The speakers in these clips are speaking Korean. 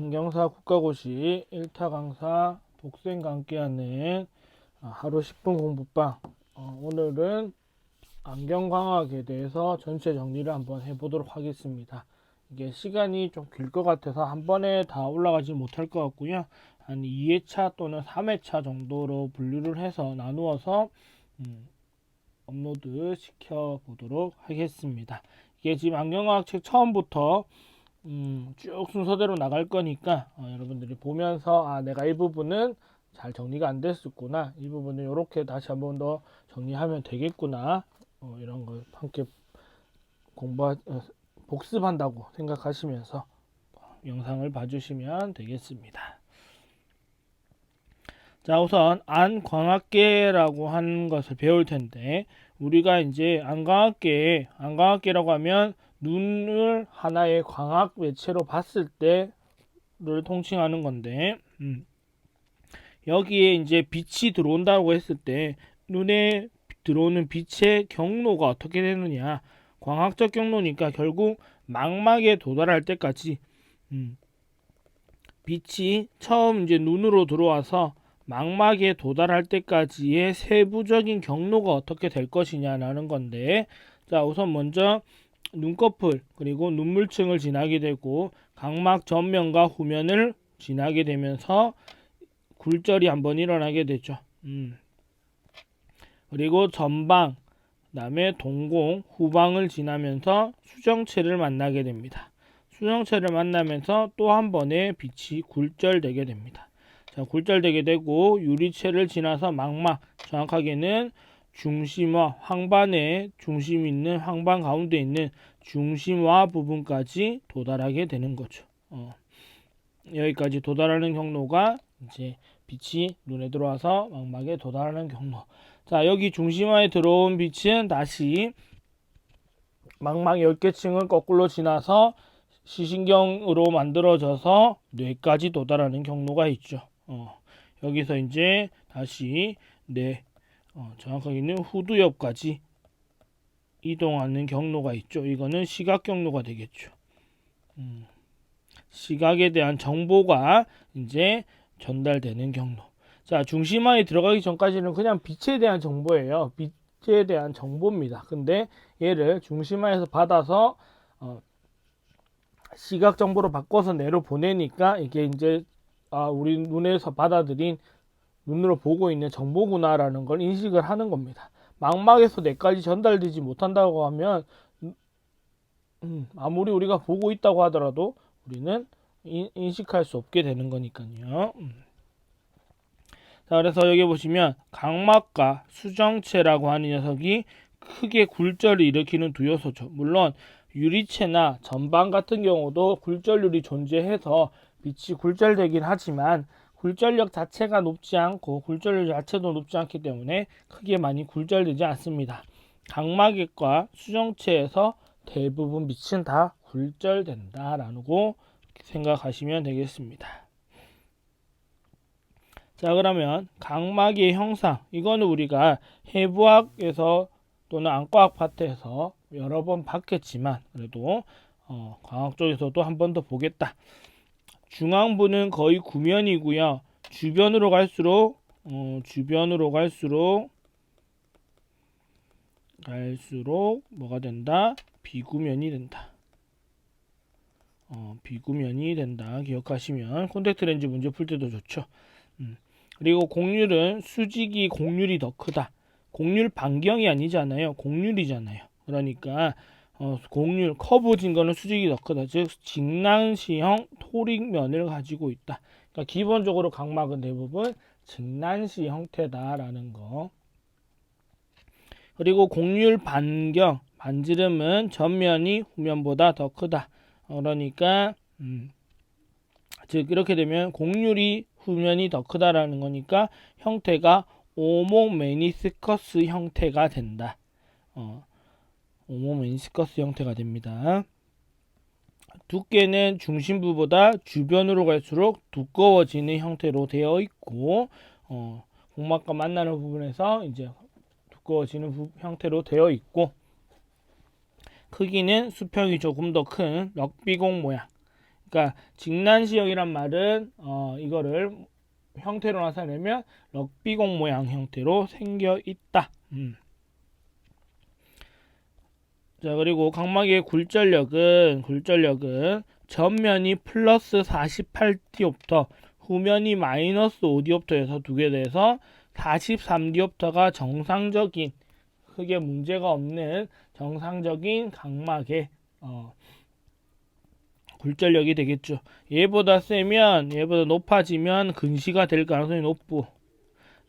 안경사 국가고시 1타 강사 복생과 함께하는 아, 하루 10분 공부방 어, 오늘은 안경광학에 대해서 전체 정리를 한번 해보도록 하겠습니다. 이게 시간이 좀 길 것 같아서 한 번에 다 올라가지 못할 것 같고요. 한 2회차 또는 3회차 정도로 분류를 해서 나누어서 음, 업로드 시켜 보도록 하겠습니다. 이게 지금 안경광학 책 처음부터 음, 쭉 순서대로 나갈 거니까 어, 여러분들이 보면서 아 내가 이 부분은 잘 정리가 안 됐었구나 이 부분은 이렇게 다시 한번 더 정리하면 되겠구나 어, 이런 걸 함께 공부 어, 복습한다고 생각하시면서 영상을 봐주시면 되겠습니다. 자 우선 안광학계라고 하는 것을 배울 텐데 우리가 이제 안광학계 안광학계라고 하면 눈을 하나의 광학 매체로 봤을 때를 통칭하는 건데 음. 여기에 이제 빛이 들어온다고 했을 때 눈에 들어오는 빛의 경로가 어떻게 되느냐 광학적 경로니까 결국 망막에 도달할 때까지 음. 빛이 처음 이제 눈으로 들어와서 망막에 도달할 때까지의 세부적인 경로가 어떻게 될 것이냐라는 건데 자 우선 먼저 눈꺼풀 그리고 눈물층을 지나게 되고 각막 전면과 후면을 지나게 되면서 굴절이 한번 일어나게 되죠. 음. 그리고 전방, 그다음에 동공, 후방을 지나면서 수정체를 만나게 됩니다. 수정체를 만나면서 또 한 번의 빛이 굴절되게 됩니다. 자, 굴절되게 되고 유리체를 지나서 망막, 정확하게는 중심화, 황반의 중심 있는 황반 가운데 있는 중심화 부분까지 도달하게 되는 거죠. 어. 여기까지 도달하는 경로가 이제 빛이 눈에 들어와서 망막에 도달하는 경로. 자, 여기 중심화에 들어온 빛은 다시 망막 10개 층을 거꾸로 지나서 시신경으로 만들어져서 뇌까지 도달하는 경로가 있죠. 어, 여기서 이제 다시 뇌, 어, 정확하게는 후두엽까지 이동하는 경로가 있죠. 이거는 시각 경로가 되겠죠. 음, 시각에 대한 정보가 이제 전달되는 경로. 자, 중심화에 들어가기 전까지는 그냥 빛에 대한 정보예요. 빛에 대한 정보입니다. 근데 얘를 중심화에서 받아서 어, 시각 정보로 바꿔서 내로 보내니까 이게 이제 아, 우리 눈에서 받아들인 눈으로 보고 있는 정보구나라는 걸 인식을 하는 겁니다. 망막에서 뇌까지 전달되지 못한다고 하면 음, 아무리 우리가 보고 있다고 하더라도 우리는 인, 인식할 수 없게 되는 거니까요. 음. 자, 그래서 여기 보시면 각막과 수정체라고 하는 녀석이 크게 굴절을 일으키는 두 요소죠. 물론 유리체나 전방 같은 경우도 굴절률이 존재해서 빛이 굴절되긴 하지만 굴절력 자체가 높지 않고 굴절률 자체도 높지 않기 때문에 크게 많이 굴절되지 않습니다. 각막과 수정체에서 대부분 빛은 다 굴절된다라고 생각하시면 되겠습니다. 자 그러면 각막의 형상 이거는 우리가 해부학에서 또는 안과학 파트에서 여러 번 봤겠지만 그래도 어, 광학 쪽에서도 한 번 더 보겠다. 중앙부는 거의 구면이고요. 주변으로 갈수록 어, 주변으로 갈수록 갈수록 뭐가 된다? 비구면이 된다. 어, 비구면이 된다. 기억하시면 콘택트 렌즈 문제 풀 때도 좋죠. 음. 그리고 곡률은 수직이 곡률이 더 크다. 곡률 반경이 아니잖아요. 곡률이잖아요. 그러니까 어, 곡률 커브진 거는 수직이 더 크다. 즉 직난시형 토릭면을 가지고 있다. 그러니까 기본적으로 각막은 대부분 직난시 형태다라는 거. 그리고 곡률 반경 반지름은 전면이 후면보다 더 크다. 그러니까 음, 즉 이렇게 되면 곡률이 후면이 더 크다라는 거니까 형태가 오모메니스커스 형태가 된다. 어, 오모메니스커스 형태가 됩니다. 두께는 중심부보다 주변으로 갈수록 두꺼워지는 형태로 되어 있고 어, 공막과 만나는 부분에서 이제 두꺼워지는 부, 형태로 되어 있고 크기는 수평이 조금 더 큰 럭비공 모양 그러니까 직난시형이란 말은 어, 이거를 형태로 나타내면 럭비공 모양 형태로 생겨 있다. 음. 자 그리고 각막의 굴절력은 굴절력은 전면이 플러스 48디옵터, 후면이 마이너스 5디옵터에서 두 개 돼서 43디옵터가 정상적인 크게 문제가 없는 정상적인 각막의 어, 굴절력이 되겠죠. 얘보다 세면 얘보다 높아지면 근시가 될 가능성이 높고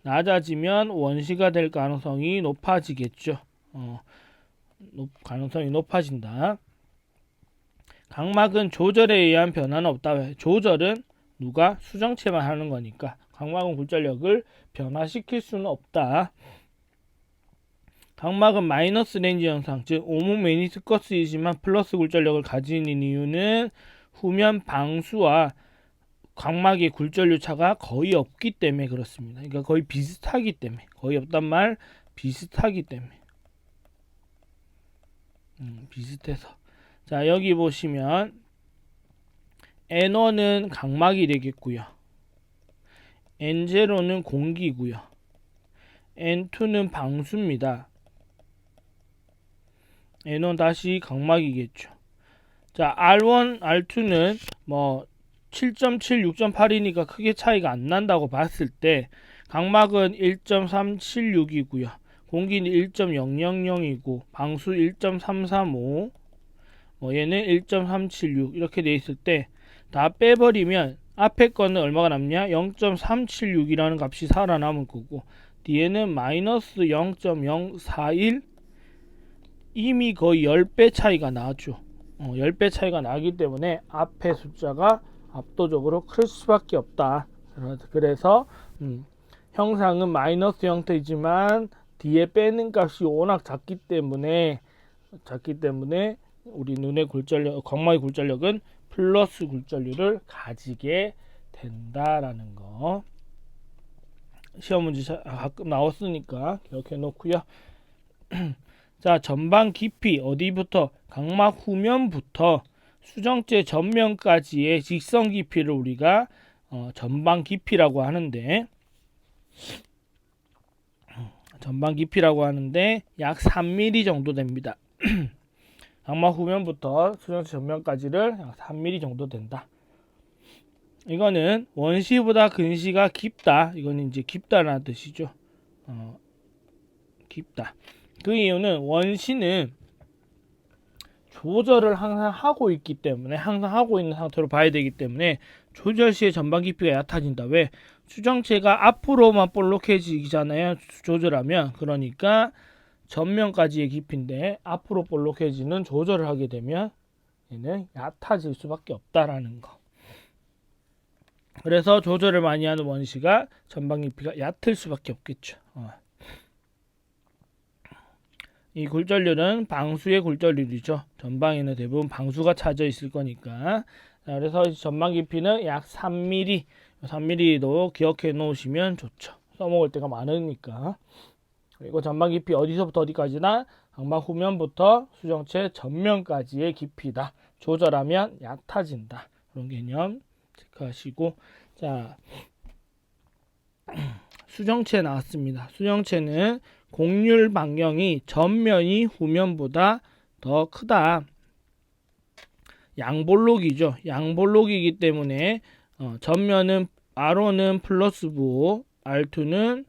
낮아지면 원시가 될 가능성이 높아지겠죠. 어, 높, 가능성이 높아진다. 각막은 조절에 의한 변화는 없다. 왜? 조절은 누가 수정체만 하는 거니까 각막은 굴절력을 변화시킬 수는 없다. 각막은 마이너스 렌즈 현상, 즉 오문 메니스커스이지만 플러스 굴절력을 가지는 이유는 후면 방수와 각막의 굴절류 차가 거의 없기 때문에 그렇습니다. 그러니까 거의 비슷하기 때문에 거의 없단 말 비슷하기 때문에 음, 비슷해서 자 여기 보시면 N1은 각막이 되겠고요. N0는 공기고요. N2는 방수입니다. N1 다시 각막이겠죠. 자, R1, R2는 뭐 7.7, 6.8이니까 크게 차이가 안 난다고 봤을 때 각막은 1.376이고요. 공기는 1.000이고 방수 1.335, 뭐 얘는 1.376 이렇게 돼 있을 때 다 빼버리면 앞에 거는 얼마가 남냐? 0.376이라는 값이 살아남을 거고 뒤에는 마이너스 0.041 이미 거의 10배 차이가 나죠. 어, 10배 차이가 나기 때문에 앞에 숫자가 압도적으로 클 수밖에 없다. 그래서 음, 형상은 마이너스 형태이지만 뒤에 빼는 값이 워낙 작기 때문에 작기 때문에 우리 눈의 굴절력, 광막의 굴절력은 플러스 굴절률을 가지게 된다라는 거. 시험 문제 가끔 나왔으니까 기억해 놓고요. 자, 전방 깊이 어디부터 각막 후면부터 수정체 전면까지의 직선 깊이를 우리가 어, 전방 깊이라고 하는데 전방 깊이라고 하는데 약 3mm 정도 됩니다. 각막 후면부터 수정체 전면까지를 약 3mm 정도 된다. 이거는 원시보다 근시가 깊다. 이거는 이제 깊다라는 뜻이죠. 어, 깊다. 그 이유는 원시는 조절을 항상 하고 있기 때문에 항상 하고 있는 상태로 봐야 되기 때문에 조절 시에 전방 깊이가 얕아진다. 왜? 수정체가 앞으로만 볼록해지잖아요. 조절하면 그러니까 전면까지의 깊이인데 앞으로 볼록해지는 조절을 하게 되면 얘는 얕아질 수밖에 없다라는 거. 그래서 조절을 많이 하는 원시가 전방 깊이가 얕을 수밖에 없겠죠. 어. 이 굴절률은 방수의 굴절률이죠. 전방에는 대부분 방수가 차져 있을 거니까. 자, 그래서 전방 깊이는 약 3mm, 3mm도 기억해 놓으시면 좋죠. 써먹을 때가 많으니까. 그리고 전방 깊이 어디서부터 어디까지나 각막 후면부터 수정체 전면까지의 깊이다. 조절하면 얕아진다. 그런 개념 체크하시고 자 수정체 나왔습니다. 수정체는 곡률 반경이 전면이 후면보다 더 크다. 양볼록이죠. 양볼록이기 때문에 어, 전면은 R1은 플러스 부, R2는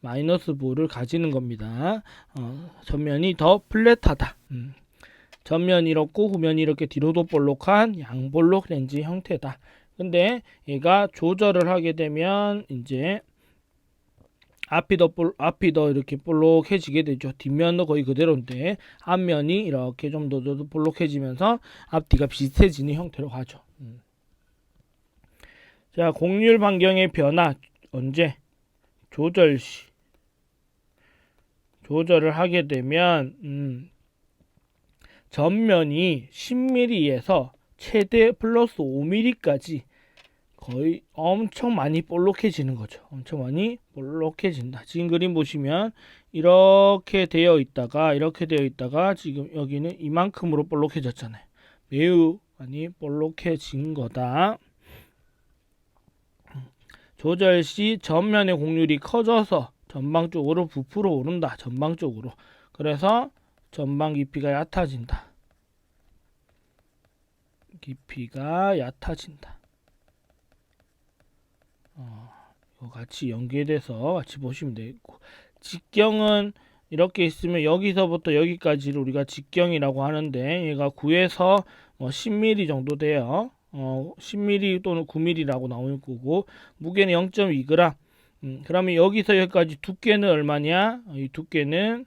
마이너스 부를 가지는 겁니다. 어, 전면이 더 플랫하다. 음. 전면이 이렇고 후면이 이렇게 뒤로도 볼록한 양볼록 렌즈 형태다. 근데 얘가 조절을 하게 되면 이제 앞이 더 볼, 앞이 더 이렇게 볼록해지게 되죠. 뒷면도 거의 그대로인데 앞면이 이렇게 좀더더 볼록해지면서 앞뒤가 비슷해지는 형태로 가죠. 음. 자, 곡률 반경의 변화 언제 조절 시 조절을 하게 되면 음, 전면이 10mm에서 최대 플러스 5mm까지 거의 엄청 많이 볼록해지는 거죠. 엄청 많이 볼록해진다. 지금 그림 보시면 이렇게 되어 있다가 이렇게 되어 있다가 지금 여기는 이만큼으로 볼록해졌잖아요. 매우 많이 볼록해진 거다. 조절 시 전면의 곡률이 커져서 전방 쪽으로 부풀어 오른다. 전방 쪽으로. 그래서 전방 깊이가 얕아진다. 깊이가 얕아진다. 어, 같이 연계돼서 같이 보시면 되겠고 직경은 이렇게 있으면 여기서부터 여기까지를 우리가 직경이라고 하는데 얘가 9에서 뭐 10mm 정도 돼요. 어, 10mm 또는 9mm라고 나올 거고 무게는 0.2g. 음, 그러면 여기서 여기까지 두께는 얼마냐? 어, 이 두께는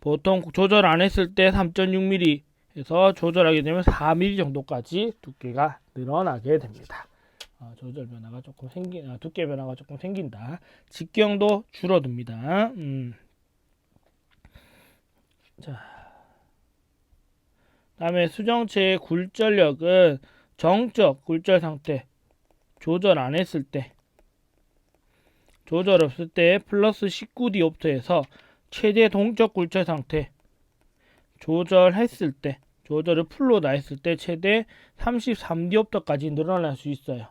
보통 조절 안 했을 때 3.6mm 해서 조절하게 되면 4mm 정도까지 두께가 늘어나게 됩니다. 어, 조절 변화가 조금 생기, 아, 두께 변화가 조금 생긴다. 직경도 줄어듭니다. 음. 자, 다음에 수정체의 굴절력은 정적 굴절 상태 조절 안 했을 때 조절 없을 때 플러스 19디옵터에서 최대 동적 굴절 상태 조절했을 때 조절을 풀로 다 했을 때 최대 33디옵터까지 늘어날 수 있어요.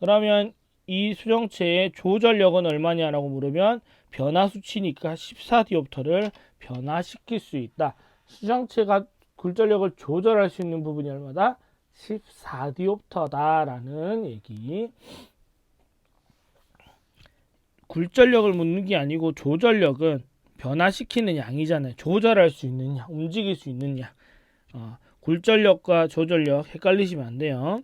그러면 이 수정체의 조절력은 얼마냐라고 물으면 변화 수치니까 14디옵터를 변화시킬 수 있다. 수정체가 굴절력을 조절할 수 있는 부분이 얼마다? 14디옵터다라는 얘기. 굴절력을 묻는 게 아니고 조절력은 변화시키는 양이잖아요. 조절할 수 양, 움직일 수 양. 어, 굴절력과 조절력 헷갈리시면 안 돼요.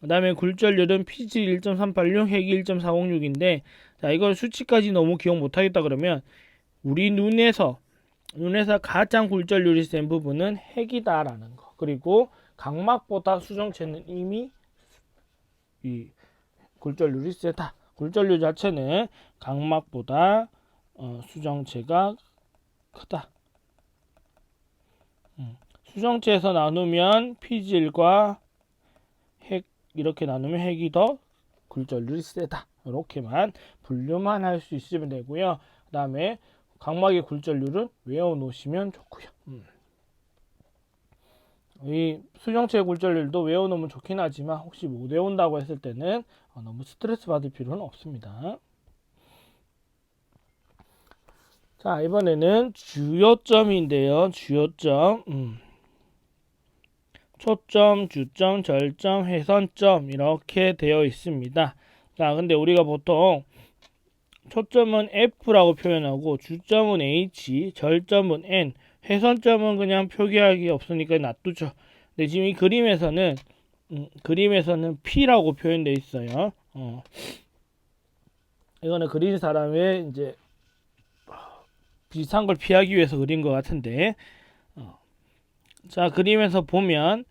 그 다음에 굴절률은 PG 1.386, 핵이 1.406인데, 자, 이걸 수치까지 너무 기억 못하겠다 그러면, 우리 눈에서, 눈에서 가장 굴절률이 센 부분은 핵이다라는 거. 그리고 각막보다 수정체는 이미 이 굴절률이 세다. 굴절률 자체는 각막보다 어, 수정체가 크다. 음. 수정체에서 나누면 피질과 핵 이렇게 나누면 핵이 더 굴절률이 세다. 이렇게만 분류만 할 수 있으면 되고요. 그 다음에 각막의 굴절률은 외워놓으시면 좋고요. 음. 이 수정체 굴절률도 외워놓으면 좋긴 하지만 혹시 못 외운다고 했을 때는 어, 너무 스트레스 받을 필요는 없습니다. 자 이번에는 주요점인데요. 주요점 음. 초점, 주점, 절점, 회선점 이렇게 되어 있습니다. 자 근데 우리가 보통 초점은 F라고 표현하고 주점은 H, 절점은 N, 회선점은 그냥 표기하기 없으니까 놔두죠. 근데 지금 이 그림에서는 음, 그림에서는 P라고 표현되어 있어요. 어. 이거는 그린 사람의 이제 비슷한 걸 피하기 위해서 그린 것 같은데 어. 자 그림에서 보면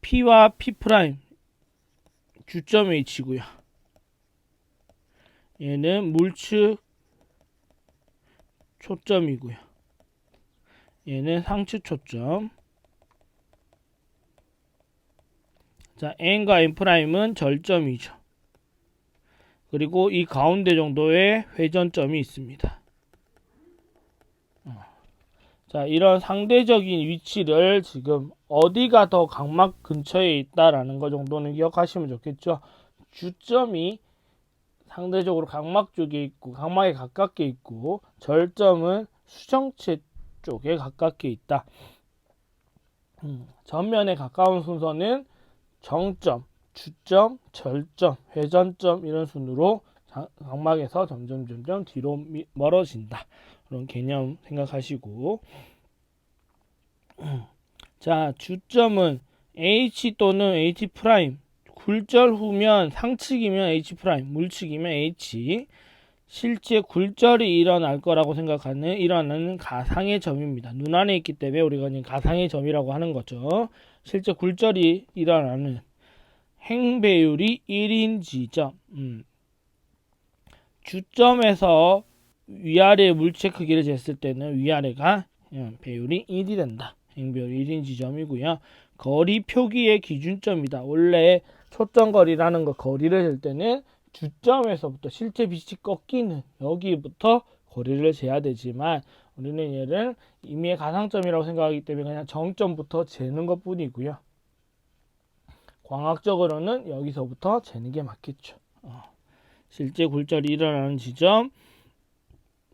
P와 P 프라임 주점 H고요. 얘는 물측 초점이고요. 얘는 상측 초점. 자, n과 n 프라임은 절점이죠. 그리고 이 가운데 정도의 회전점이 있습니다. 어. 자, 이런 상대적인 위치를 지금 어디가 더 각막 근처에 있다라는 것 정도는 기억하시면 좋겠죠. 주점이 상대적으로 각막 쪽에 있고 각막에 가깝게 있고 절점은 수정체 쪽에 가깝게 있다. 음, 전면에 가까운 순서는 정점, 주점, 절점, 회전점 이런 순으로 각막에서 점점 점점 뒤로 멀어진다. 그런 개념 생각하시고 자 주점은 H 또는 H 프라임 굴절 후면 상측이면 H 프라임 물측이면 H 실제 굴절이 일어날 거라고 생각하는 일어나는 가상의 점입니다. 눈 안에 있기 때문에 우리가 가상의 점이라고 하는 거죠. 실제 굴절이 일어나는 행배율이 1인 지점. 음. 주점에서 위아래 물체 크기를 쟀을 때는 위아래가 음, 배율이 1이 된다. 행배율 1인 지점이고요. 거리 표기의 기준점이다. 원래 초점거리라는 거 거리를 잴 때는 주점에서부터 실제 빛이 꺾이는 여기부터 거리를 재야 되지만 우리는 얘를 임의의 가상점이라고 생각하기 때문에 그냥 정점부터 재는 것 뿐이고요. 광학적으로는 여기서부터 재는 게 맞겠죠. 어. 실제 굴절이 일어나는 지점,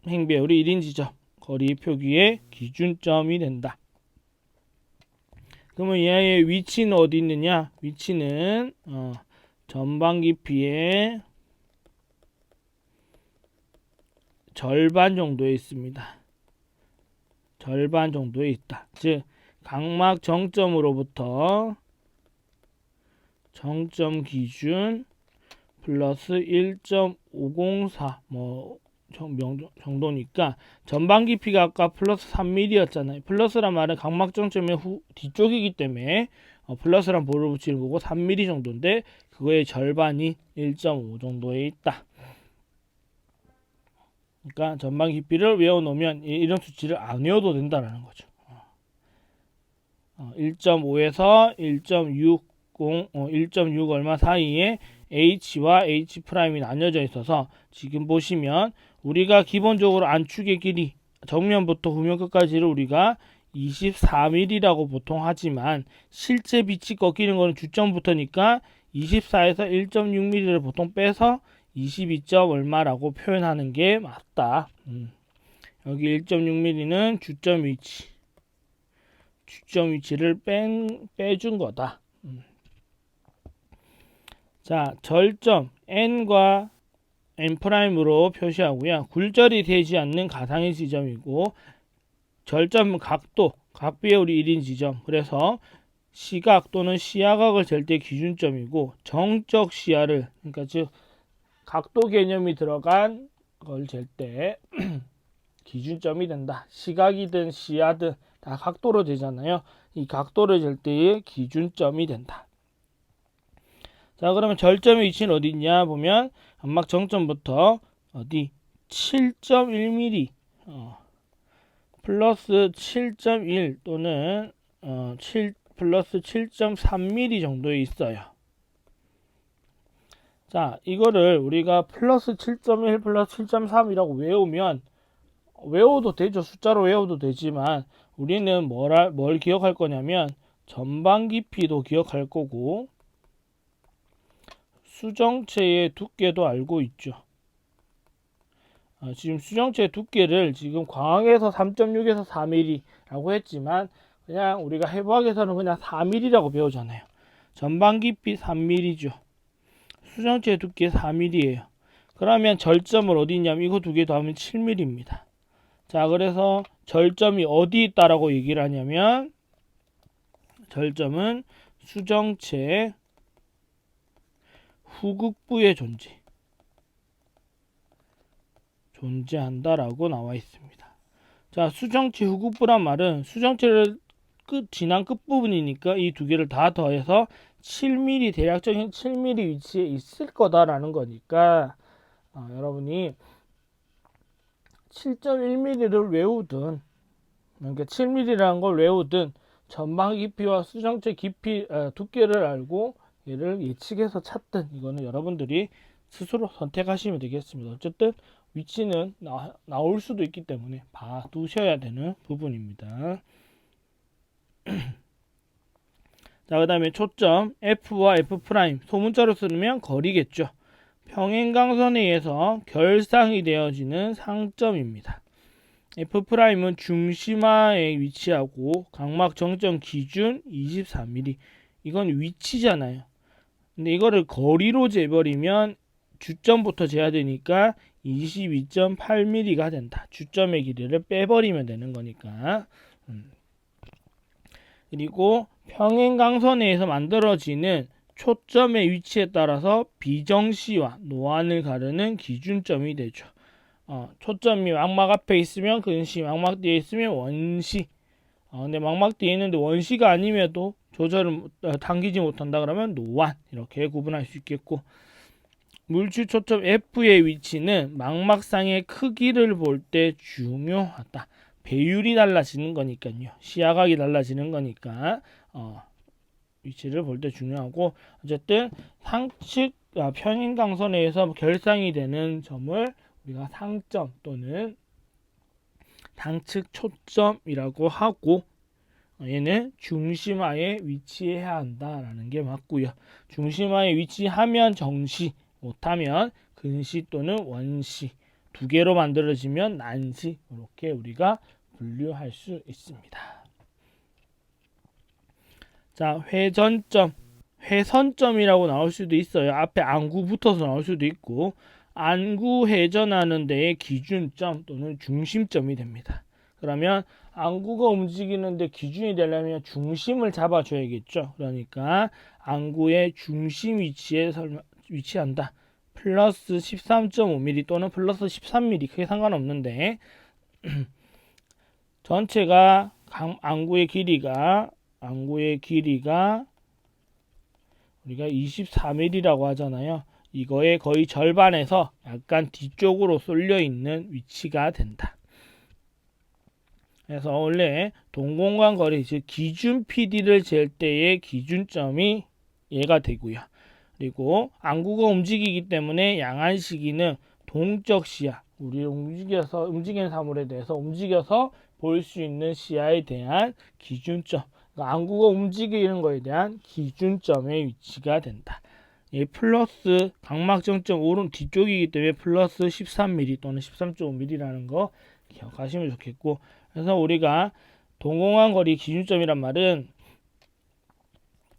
행배율이 1인 지점, 거리 표기의 기준점이 된다. 그러면 얘의 위치는 어디 있느냐? 위치는 어, 전방 깊이의 절반 정도에 있습니다. 절반 정도에 있다. 즉 각막 정점으로부터 정점 기준 플러스 1.504 뭐 정도니까 전방 깊이가 아까 플러스 3mm였잖아요. 플러스란 말은 각막 정점의 후 뒤쪽이기 때문에 어, 플러스란 볼을 붙이는 거고 3mm 정도인데 그거의 절반이 1.5 정도에 있다. 그러니까 전방 깊이를 외워놓으면 이- 이런 수치를 안 외워도 된다라는 거죠. 어, 1.5에서 1.60, 어, 1.6 얼마 사이에 h와 h 프라임이 나뉘어져 있어서 지금 보시면 우리가 기본적으로 안축의 길이 정면부터 후면 끝까지를 우리가 24mm라고 보통 하지만 실제 빛이 꺾이는 거는 주점부터니까 24에서 1.6mm를 보통 빼서 22점 얼마라고 표현하는 게 맞다. 음. 여기 1.6mm는 주점 위치, 주점 위치를 뺀, 빼준 거다. 음. 자, 절점 n과 n 프라임으로 표시하고요. 굴절이 되지 않는 가상의 지점이고 절점은 각도, 각비율이 1인 지점. 그래서 시각 또는 시야각을 잴때 기준점이고 정적 시야를 그러니까 즉 각도 개념이 들어간 걸 잴 때 기준점이 된다. 시각이든 시야든 다 각도로 되잖아요. 이 각도를 잴 때의 기준점이 된다. 자, 그러면 절점의 위치는 어디 있냐 보면 안막 정점부터 어디 7.1mm 어, 플러스 7.1 또는 어, 7 플러스 7.3mm 정도에 있어요. 자, 이거를 우리가 플러스 7.1 플러스 7.3이라고 외우면 외워도 되죠. 숫자로 외워도 되지만 우리는 뭘, 뭘 기억할 거냐면 전방 깊이도 기억할 거고 수정체의 두께도 알고 있죠. 아, 지금 수정체의 두께를 지금 광학에서 3.6에서 4mm라고 했지만 그냥 우리가 해부학에서는 그냥 4mm라고 배우잖아요. 전방 깊이 3mm죠. 수정체 두께 4mm예요. 그러면 절점을 어디 있냐면 이거 두 개 더하면 7mm입니다. 자, 그래서 절점이 어디 있다라고 얘기를 하냐면 절점은 수정체 후극부의 존재 존재한다라고 나와 있습니다. 자, 수정체 후극부란 말은 수정체를 끝 진한 끝 부분이니까 이 두 개를 다 더해서 7mm 대략적인 7mm 위치에 있을 거다라는 거니까 어, 여러분이 7.1mm를 외우든 그러니까 7mm라는 걸 외우든 전방 깊이와 수정체 깊이 어, 두께를 알고 얘를 예측해서 찾든 이거는 여러분들이 스스로 선택하시면 되겠습니다. 어쨌든 위치는 나, 나올 수도 있기 때문에 봐두셔야 되는 부분입니다. 자, 그 다음에 초점 F와 F 프라임 소문자로 쓰면 거리겠죠. 평행강선에 의해서 결상이 되어지는 상점입니다. F 프라임은 중심화에 위치하고 각막 정점 기준 24mm. 이건 위치잖아요. 근데 이거를 거리로 재버리면 주점부터 재야 되니까 22.8mm가 된다. 주점의 길이를 빼버리면 되는 거니까. 음. 그리고 평행강선에서 만들어지는 초점의 위치에 따라서 비정시와 노안을 가르는 기준점이 되죠. 어, 초점이 망막 앞에 있으면 근시, 망막 뒤에 있으면 원시. 어, 근데 망막 뒤에 있는데 원시가 아님에도 조절을 어, 당기지 못한다 그러면 노안 이렇게 구분할 수 있겠고 물질 초점 F의 위치는 망막상의 크기를 볼 때 중요하다. 배율이 달라지는 거니까요. 시야각이 달라지는 거니까 어, 위치를 볼 때 중요하고 어쨌든 상측 아, 평행강선에 의해서 결상이 되는 점을 우리가 상점 또는 당측 초점이라고 하고 얘는 중심하에 위치해야 한다라는 게 맞고요. 중심하에 위치하면 정시, 못하면 근시 또는 원시 두 개로 만들어지면 난시 이렇게 우리가 분류할 수 있습니다. 자, 회전점, 회선점이라고 나올 수도 있어요. 앞에 안구 붙어서 나올 수도 있고 안구 회전하는 데의 기준점 또는 중심점이 됩니다. 그러면 안구가 움직이는데 기준이 되려면 중심을 잡아줘야겠죠. 그러니까 안구의 중심 위치에 위치한다. 플러스 13.5mm 또는 플러스 13mm 크게 상관없는데 전체가 강- 안구의 길이가 안구의 길이가 우리가 24mm라고 하잖아요. 이거의 거의 절반에서 약간 뒤쪽으로 쏠려 있는 위치가 된다. 그래서 원래 동공간 거리 즉 기준 PD를 잴 때의 기준점이 얘가 되고요. 그리고 안구가 움직이기 때문에 양한 시기는 동적 시야, 우리 움직여서 움직이는 사물에 대해서 움직여서 볼 수 있는 시야에 대한 기준점, 그러니까 안구가 움직이는 거에 대한 기준점의 위치가 된다. 이 플러스 각막 정점 오른 뒤쪽이기 때문에 플러스 13mm 또는 13.5mm라는 거 기억하시면 좋겠고 그래서 우리가 동공한 거리 기준점이란 말은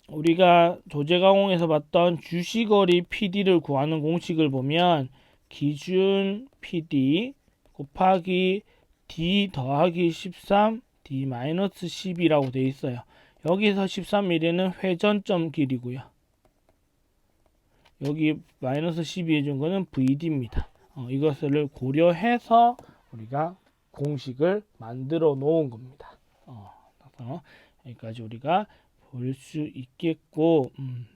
우리가 조제가공에서 봤던 주시거리 PD를 구하는 공식을 보면 기준 PD 곱하기 D 더하기 13 D 마이너스 10이라고 되어 있어요. 여기서 13mm는 회전점 길이고요. 여기 마이너스 12 해준 거는 VD입니다. 어, 이것을 고려해서 우리가 공식을 만들어 놓은 겁니다. 어, 여기까지 우리가 볼 수 있겠고, 음,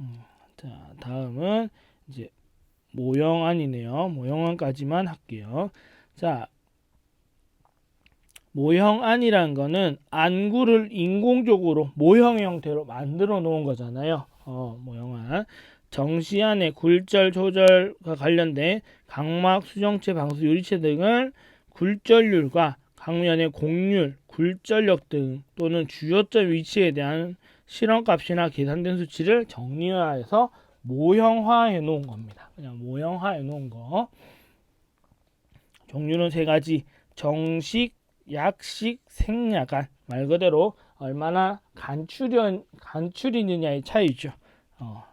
음, 자 다음은 이제 모형안이네요. 모형안까지만 할게요. 자, 모형안이라는 거는 안구를 인공적으로 모형 형태로 만들어 놓은 거잖아요. 어, 모형안. 정시안의 굴절 조절과 관련된 각막, 수정체, 방수, 유리체 등을 굴절률과 각면의 곡률, 굴절력 등 또는 주요점 위치에 대한 실험값이나 계산된 수치를 정리화해서 모형화해 놓은 겁니다. 그냥 모형화해 놓은 거. 종류는 세 가지. 정식, 약식, 생야간. 말 그대로 얼마나 간추려, 간추리느냐의 차이죠. 어.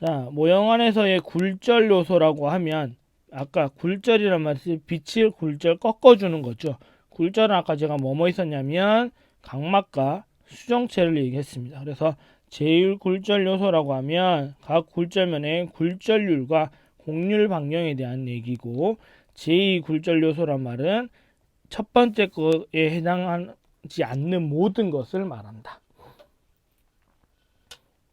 자, 모형 안에서의 굴절 요소라고 하면 아까 굴절이란 말이 빛을 굴절 꺾어주는 거죠. 굴절은 아까 제가 뭐뭐 있었냐면 각막과 수정체를 얘기했습니다. 그래서 제일 굴절 요소라고 하면 각 굴절면의 굴절률과 곡률 방향에 대한 얘기고 제2 굴절 요소란 말은 첫 번째 거에 해당하지 않는 모든 것을 말한다.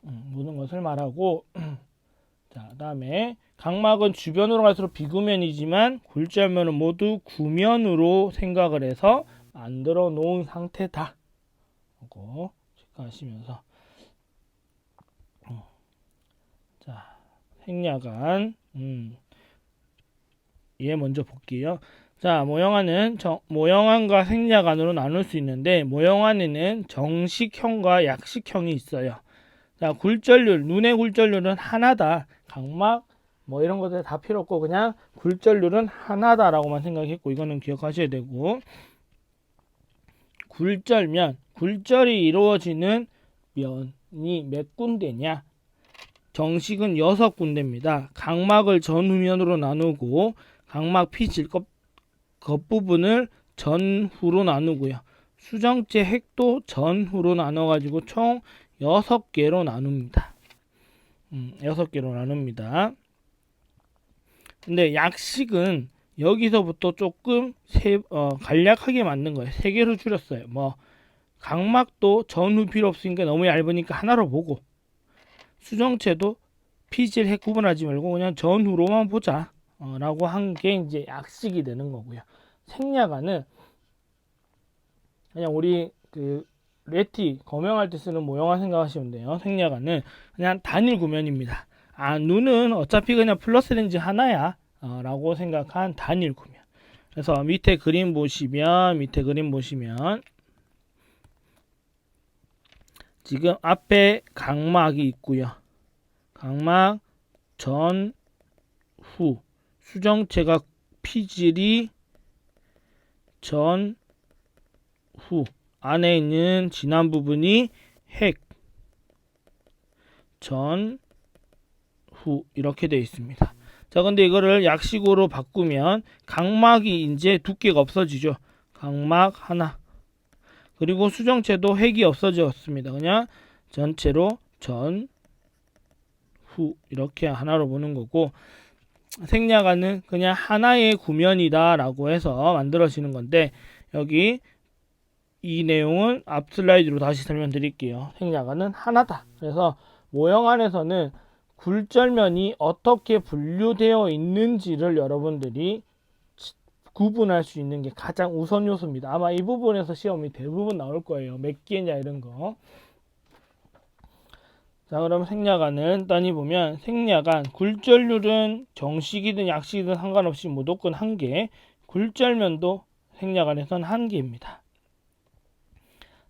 음, 모든 것을 말하고 자 다음에 각막은 주변으로 갈수록 비구면이지만 굴절면은 모두 구면으로 생각을 해서 만들어 놓은 상태다. 하고 체크하시면서 어. 자 생략안 음. 얘 먼저 볼게요. 자 모형안은 정, 모형안과 생략안으로 나눌 수 있는데 모형안에는 정식형과 약식형이 있어요. 자 굴절률 눈의 굴절률은 하나다. 각막 뭐 이런 것들 다 필요 없고 그냥 굴절률은 하나다라고만 생각했고 이거는 기억하셔야 되고 굴절면 굴절이 이루어지는 면이 몇 군데냐 정식은 여섯 군데입니다. 각막을 전후면으로 나누고 각막 피질 겉, 겉부분을 전후로 나누고요. 수정체 핵도 전후로 나눠가지고 총 여섯 개로 나눕니다. 음, 여섯 개로 나눕니다. 근데 약식은 여기서부터 조금 세, 어, 간략하게 만든 거예요. 세 개로 줄였어요. 뭐 각막도 전후 필요 없으니까 너무 얇으니까 하나로 보고 수정체도 피질 핵 구분하지 말고 그냥 전후로만 보자. 어, 라고 한 게 이제 약식이 되는 거고요. 생략안은 그냥 우리 그 레티 검형할 때 쓰는 모형화 생각하시면 돼요. 생략안은 그냥 단일 구면입니다. 아 눈은 어차피 그냥 플러스 렌즈 하나야. 라고 생각한 단일 구면. 그래서 밑에 그림 보시면 밑에 그림 보시면 지금 앞에 각막이 있고요. 각막 전, 후. 수정체가 피질이 전, 후. 안에 있는 진한 부분이 핵, 전, 후. 이렇게 되어 있습니다. 자, 근데 이거를 약식으로 바꾸면 각막이 이제 두께가 없어지죠. 각막 하나. 그리고 수정체도 핵이 없어졌습니다. 그냥 전체로 전, 후 이렇게 하나로 보는 거고 생략하는 그냥 하나의 구면이다 라고 해서 만들어지는 건데 여기 이 내용은 앞 슬라이드로 다시 설명드릴게요. 생략하는 하나다. 그래서 모형 안에서는 굴절면이 어떻게 분류되어 있는지를 여러분들이 구분할 수 있는 게 가장 우선 요소입니다. 아마 이 부분에서 시험이 대부분 나올 거예요. 몇 개냐 이런 거. 자, 그럼 생략안을 따니 보면 생략안 굴절률은 정식이든 약식이든 상관없이 무조건 한 개. 굴절면도 생략안에선 한 개입니다.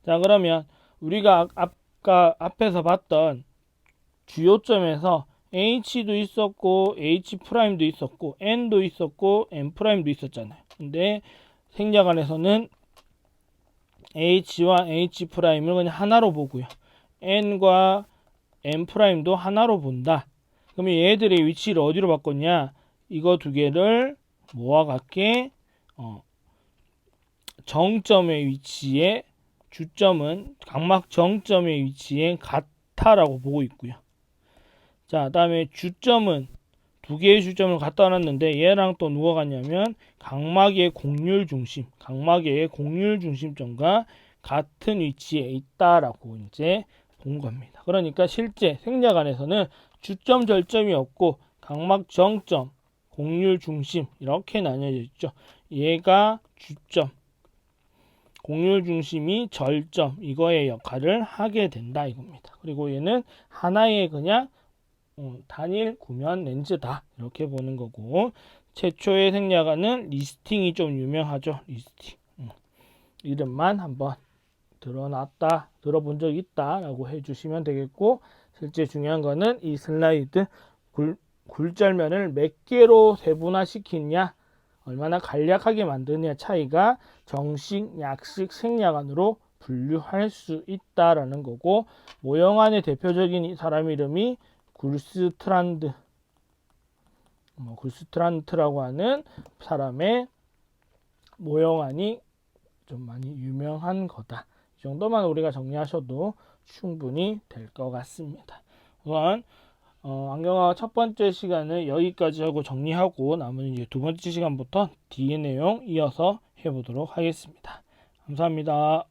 자, 그러면 우리가 아까 앞에서 봤던 주요점에서 H도 있었고 H 프라임도 있었고 N도 있었고 N 프라임도 있었잖아요. 근데 생략안에서는 H와 H 프라임을 그냥 하나로 보고요. N과 N 프라임도 하나로 본다. 그러면 얘들의 위치를 어디로 바꿨냐? 이거 두 개를 뭐와 같게 어, 정점의 위치에 주점은 각막 정점의 위치에 같다라고 보고 있고요. 자, 다음에 주점은 두 개의 주점을 갖다 놨는데 얘랑 또 누가 같냐면 각막의 곡률 중심, 각막의 곡률 중심점과 같은 위치에 있다라고 이제 본 겁니다. 그러니까 실제 생략 안에서는 주점 절점이 없고 각막 정점, 곡률 중심 이렇게 나뉘어져 있죠. 얘가 주점, 곡률 중심이 절점 이거의 역할을 하게 된다 이겁니다. 그리고 얘는 하나의 그냥 어, 단일 구면 렌즈다 이렇게 보는 거고 최초의 생략안은 리스팅이 좀 유명하죠. 리스팅 음. 이름만 한번 드러났다, 들어본 적 있다라고 해주시면 되겠고 실제 중요한 거는 이 슬라이드 굴, 굴절면을 몇 개로 세분화 시키냐 얼마나 간략하게 만드냐 차이가 정식, 약식, 생략안으로 분류할 수 있다라는 거고 모형안의 대표적인 사람 이름이 굴스트란드 뭐 굴스트란트라고 하는 사람의 모형안이 좀 많이 유명한 거다. 이 정도만 우리가 정리하셔도 충분히 될 것 같습니다. 우선 어, 안경화 첫 번째 시간을 여기까지 하고 정리하고 남은 이제 두 번째 시간부터 뒤의 내용 이어서 해보도록 하겠습니다. 감사합니다.